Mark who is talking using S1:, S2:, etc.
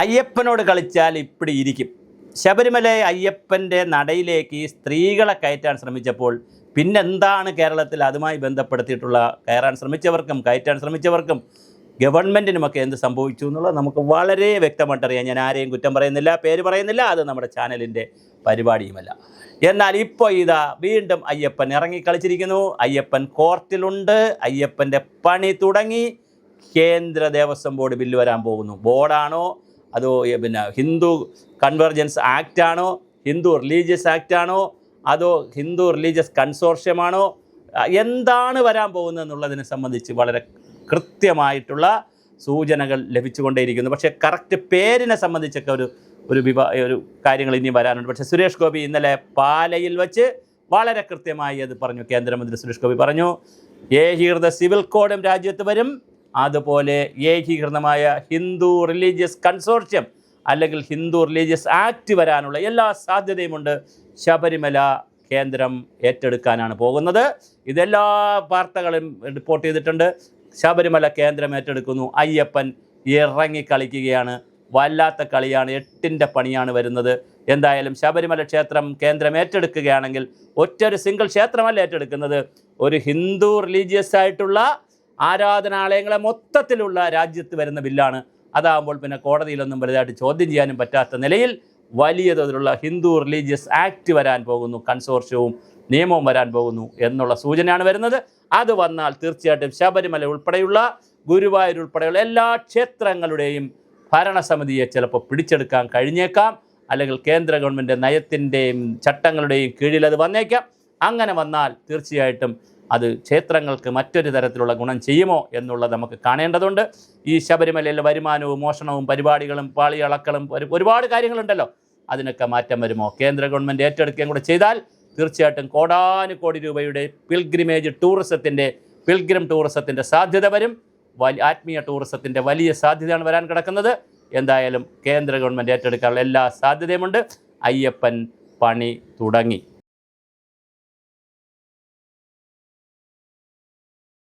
S1: അയ്യപ്പനോട് കളിച്ചാൽ ഇപ്പിടി ഇരിക്കും. ശബരിമല അയ്യപ്പന്റെ നടയിലേക്ക് സ്ത്രീകളെ കയറ്റാൻ ശ്രമിച്ചപ്പോൾ പിന്നെന്താണ് കേരളത്തിൽ അതുമായി ബന്ധപ്പെടുത്തിയിട്ടുള്ള കയറാൻ ശ്രമിച്ചവർക്കും കയറ്റാൻ ശ്രമിച്ചവർക്കും ഗവൺമെന്റിനുമൊക്കെ എന്ത് സംഭവിച്ചു എന്നുള്ളത് നമുക്ക് വളരെ വ്യക്തമായിട്ട് അറിയാം ഞാൻ ആരെയും കുറ്റം പറയുന്നില്ല പേര് പറയുന്നില്ല അത് നമ്മുടെ ചാനലിന്റെ പരിപാടിയുമല്ല. എന്നാൽ ഇപ്പോൾ ഇതാ വീണ്ടും അയ്യപ്പൻ ഇറങ്ങി കളിച്ചിരിക്കുന്നു. അയ്യപ്പൻ കോർട്ടിലുണ്ട്. അയ്യപ്പന്റെ പണി തുടങ്ങി. കേന്ദ്ര ദേവസ്വം ബോർഡ് ബില്ല് വരാൻ പോകുന്നു. ബോർഡാണോ അതോ പിന്നെ ഹിന്ദു കൺവെർജൻസ് ആക്റ്റ് ആണോ ഹിന്ദു റിലീജിയസ് ആക്റ്റ് ആണോ അതോ ഹിന്ദു റിലീജിയസ് കൺസോർഷ്യമാണോ? എന്താണ് വരാൻ പോകുന്നത് എന്നുള്ളതിനെ സംബന്ധിച്ച് വളരെ കൃത്യമായിട്ടുള്ള സൂചനകൾ ലഭിച്ചുകൊണ്ടേയിരിക്കുന്നു. പക്ഷേ കറക്റ്റ് പേരിനെ സംബന്ധിച്ചൊക്കെ ഒരു ഒരു വിവാ ഒരു കാര്യങ്ങൾ ഇനി വരാനുണ്ട്. പക്ഷേ സുരേഷ് ഗോപി ഇന്നലെ പാലയിൽ വെച്ച് വളരെ കൃത്യമായി അത് പറഞ്ഞു. കേന്ദ്രമന്ത്രി സുരേഷ് ഗോപി പറഞ്ഞു ഏകീകൃത സിവിൽ കോഡും രാജ്യത്ത് വരും. അതുപോലെ ഏകീകൃതമായ ഹിന്ദു റിലീജിയസ് കൺസോർഷ്യം അല്ലെങ്കിൽ ഹിന്ദു റിലീജിയസ് ആക്ട് വരാനുള്ള എല്ലാ സാധ്യതയുമുണ്ട്. ശബരിമല കേന്ദ്രം ഏറ്റെടുക്കാനാണ് പോകുന്നത്. ഇതെല്ലാ വാർത്തകളും റിപ്പോർട്ട് ചെയ്തിട്ടുണ്ട്. ശബരിമല കേന്ദ്രം ഏറ്റെടുക്കുന്നു. അയ്യപ്പൻ ഇറങ്ങി കളിക്കുകയാണ് വല്ലാത്ത കളിയാണ്. എട്ടിന്റെ പണിയാണ് വരുന്നത്. എന്തായാലും ശബരിമല ക്ഷേത്രം കേന്ദ്രം ഏറ്റെടുക്കുകയാണെങ്കിൽ ഒറ്റൊരു സിംഗിൾ ക്ഷേത്രമല്ല ഏറ്റെടുക്കുന്നത്. ഒരു ഹിന്ദു റിലീജിയസ് ആയിട്ടുള്ള ആരാധനാലയങ്ങളെ മൊത്തത്തിലുള്ള രാജ്യത്ത് വരുന്ന ബില്ലാണ്. അതാകുമ്പോൾ പിന്നെ കോടതിയിലൊന്നും വലുതായിട്ട് ചോദ്യം ചെയ്യാനും പറ്റാത്ത നിലയിൽ വലിയ തോതിലുള്ള ഹിന്ദു റിലീജിയസ് ആക്ട് വരാൻ പോകുന്നു കൺസോർഷ്യവും നിയമവും വരാൻ പോകുന്നു എന്നുള്ള സൂചനയാണ് വരുന്നത്. അത് വന്നാൽ തീർച്ചയായിട്ടും ശബരിമല ഉൾപ്പെടെയുള്ള ഗുരുവായൂർ ഉൾപ്പെടെയുള്ള എല്ലാ ക്ഷേത്രങ്ങളുടെയും ഭരണസമിതിയെ ചിലപ്പോൾ പിടിച്ചെടുക്കാൻ കഴിഞ്ഞേക്കാം. അല്ലെങ്കിൽ കേന്ദ്ര ഗവൺമെന്റ് നയത്തിന്റെയും ചട്ടങ്ങളുടെയും കീഴിൽ അത് വന്നേക്കാം. അങ്ങനെ വന്നാൽ തീർച്ചയായിട്ടും അത് ക്ഷേത്രങ്ങൾക്ക് മറ്റൊരു തരത്തിലുള്ള ഗുണം ചെയ്യുമോ എന്നുള്ളത് നമുക്ക് കാണേണ്ടതുണ്ട്. ഈ ശബരിമലയിലെ വരുമാനവും മോഷണവും പരിപാടികളും പാളിയളക്കളും ഒരു- ഒരുപാട് കാര്യങ്ങളുണ്ടല്ലോ. അതിനൊക്കെ മാറ്റം വരുമോ? കേന്ദ്ര ഗവൺമെന്റ് ഏറ്റെടുക്കുകയും കൂടെ ചെയ്താൽ തീർച്ചയായിട്ടും കോടാനുകോടി രൂപയുടെ പിൽഗ്രിമേജ് ടൂറിസത്തിന്റെ പിൽഗ്രിം ടൂറിസത്തിന്റെ സാധ്യത വരും. വലിയ ആത്മീയ ടൂറിസത്തിന്റെ വലിയ സാധ്യതയാണ് വരാൻ കിടക്കുന്നത്. എന്തായാലും കേന്ദ്ര ഗവൺമെന്റ് ഏറ്റെടുക്കാനുള്ള എല്ലാ സാധ്യതയുമുണ്ട്. അയ്യപ്പൻ പണി തുടങ്ങി.